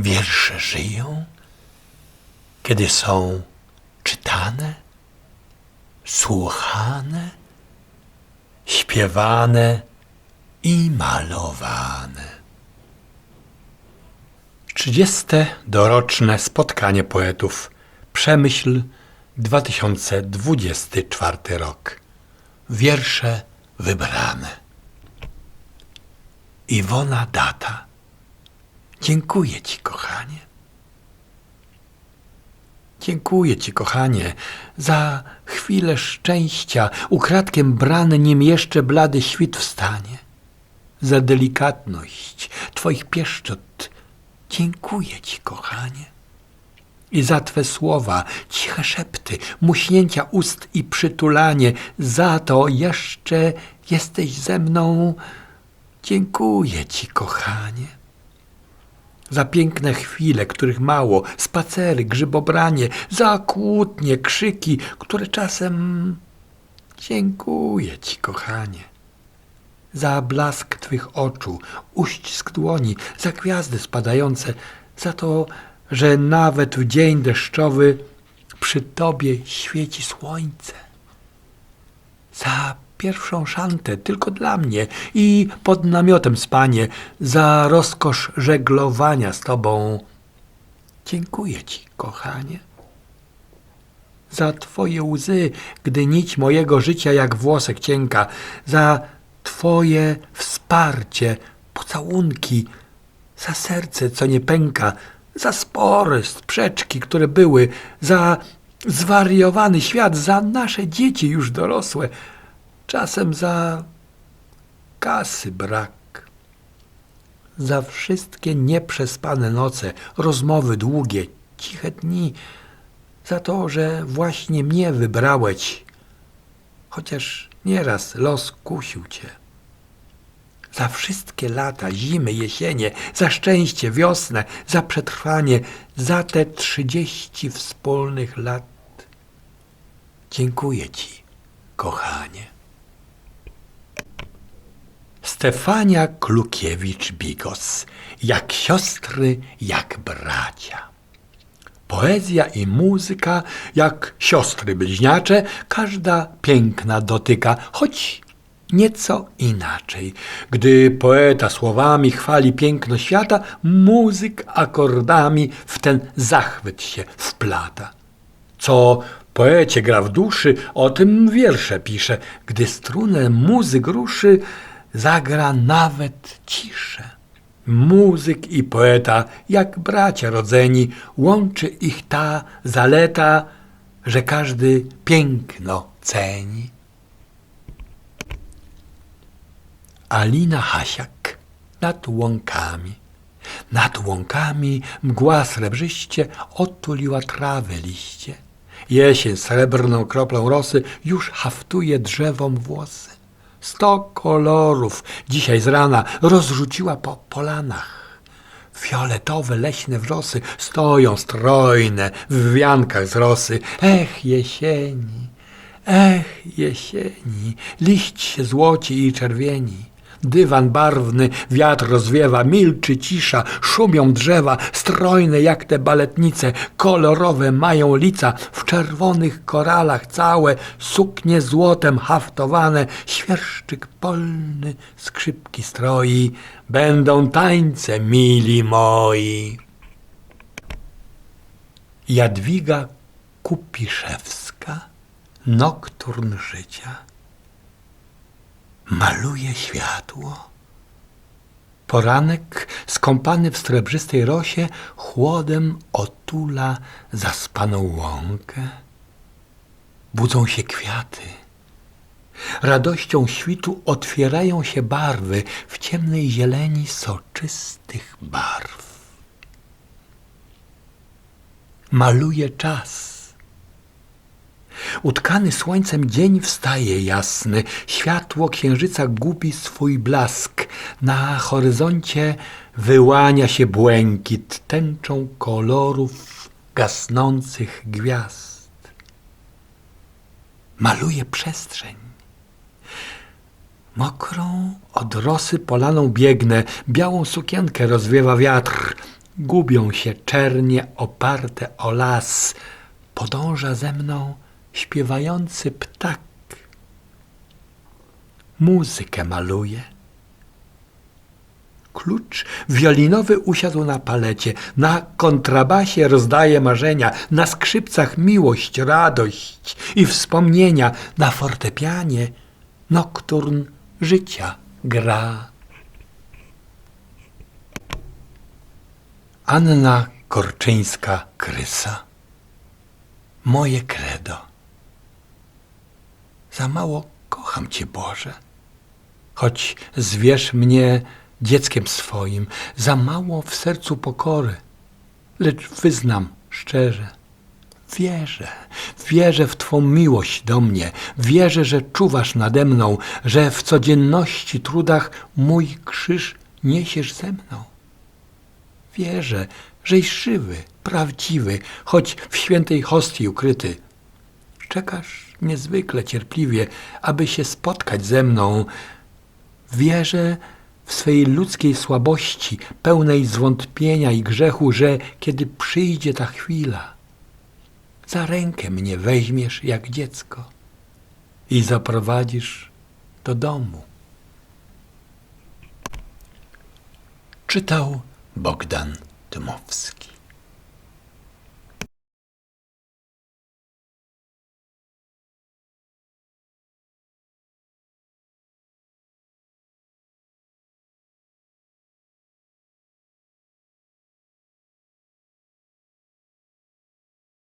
Wiersze żyją, kiedy są czytane, słuchane, śpiewane i malowane. 30. doroczne spotkanie poetów Przemyśl 2024 rok. Wiersze wybrane. Iwona Data. Dziękuję Ci, kochanie. Dziękuję Ci, kochanie, za chwilę szczęścia, ukradkiem brany, nim jeszcze blady świt wstanie. Za delikatność Twoich pieszczot. Dziękuję Ci, kochanie. I za Twe słowa, ciche szepty, muśnięcia ust i przytulanie, za to jeszcze jesteś ze mną. Dziękuję Ci, kochanie za piękne chwile, których mało, spacery, grzybobranie, za kłótnie, krzyki, które czasem dziękuję ci, kochanie. Za blask twych oczu, uścisk dłoni, za gwiazdy spadające, za to, że nawet w dzień deszczowy przy tobie świeci słońce. Za pierwszą szantę tylko dla mnie i pod namiotem spanie, za rozkosz żeglowania z tobą. Dziękuję ci, kochanie. Za twoje łzy, gdy nić mojego życia jak włosek cienka, za twoje wsparcie, pocałunki, za serce, co nie pęka, za spory, sprzeczki, które były, za zwariowany świat, za nasze dzieci już dorosłe, czasem za kasy brak, za wszystkie nieprzespane noce, rozmowy długie, ciche dni, za to, że właśnie mnie wybrałeś, chociaż nieraz los kusił cię. Za wszystkie lata, zimy, jesienie, za szczęście, wiosnę, za przetrwanie, za te trzydzieści wspólnych lat. Dziękuję ci, kochanie. Stefania Klukiewicz-Bigos. Jak siostry, jak bracia. Poezja i muzyka, jak siostry bliźniacze, każda piękna dotyka, choć nieco inaczej. Gdy poeta słowami chwali piękno świata, muzyk akordami w ten zachwyt się wplata. Co poecie gra w duszy, o tym wiersze pisze. Gdy strunę muzyk ruszy, zagra nawet ciszę. Muzyk i poeta, jak bracia rodzeni, łączy ich ta zaleta, że każdy piękno ceni. Alina Hasiak nad łąkami. Nad łąkami mgła srebrzyście otuliła trawy liście. Jesień srebrną kroplą rosy już haftuje drzewom włosy. Sto kolorów dzisiaj z rana rozrzuciła po polanach. Fioletowe leśne wrzosy stoją strojne w wiankach z rosy. Ech jesieni, ech jesieni, liść się złoci i czerwieni. Dywan barwny wiatr rozwiewa, milczy cisza, szumią drzewa, strojne jak te baletnice, kolorowe mają lica, w czerwonych koralach całe, suknie złotem haftowane, świerszczyk polny skrzypki stroi, będą tańce, mili moi. Jadwiga Kupiszewska, Nokturn życia maluje światło. Poranek, skąpany w srebrzystej rosie, chłodem otula zaspaną łąkę. Budzą się kwiaty. Radością świtu otwierają się barwy w ciemnej zieleni soczystych barw. Maluje czas. Utkany słońcem dzień wstaje jasny, światło księżyca gubi swój blask. Na horyzoncie wyłania się błękit tęczą kolorów gasnących gwiazd. Maluje przestrzeń. Mokrą od rosy polaną biegnę, białą sukienkę rozwiewa wiatr. Gubią się czernie oparte o las, podąża ze mną śpiewający ptak. Muzykę maluje. Klucz wiolinowy usiadł na palecie, na kontrabasie rozdaje marzenia, na skrzypcach miłość, radość i wspomnienia, na fortepianie nokturn życia gra. Anna Korczyńska-Krysa Moje credo Za mało kocham Cię, Boże choć zwierz mnie dzieckiem swoim, za mało w sercu pokory, lecz wyznam szczerze, wierzę, wierzę w Twą miłość do mnie, wierzę, że czuwasz nade mną, że w codzienności trudach mój krzyż niesiesz ze mną. Wierzę, żeś żywy, prawdziwy, choć w świętej hostii ukryty. Czekasz niezwykle cierpliwie, aby się spotkać ze mną, Wierzę w swej ludzkiej słabości, pełnej zwątpienia i grzechu, że kiedy przyjdzie ta chwila, za rękę mnie weźmiesz jak dziecko i zaprowadzisz do domu. Czytał Bogdan Dmowski.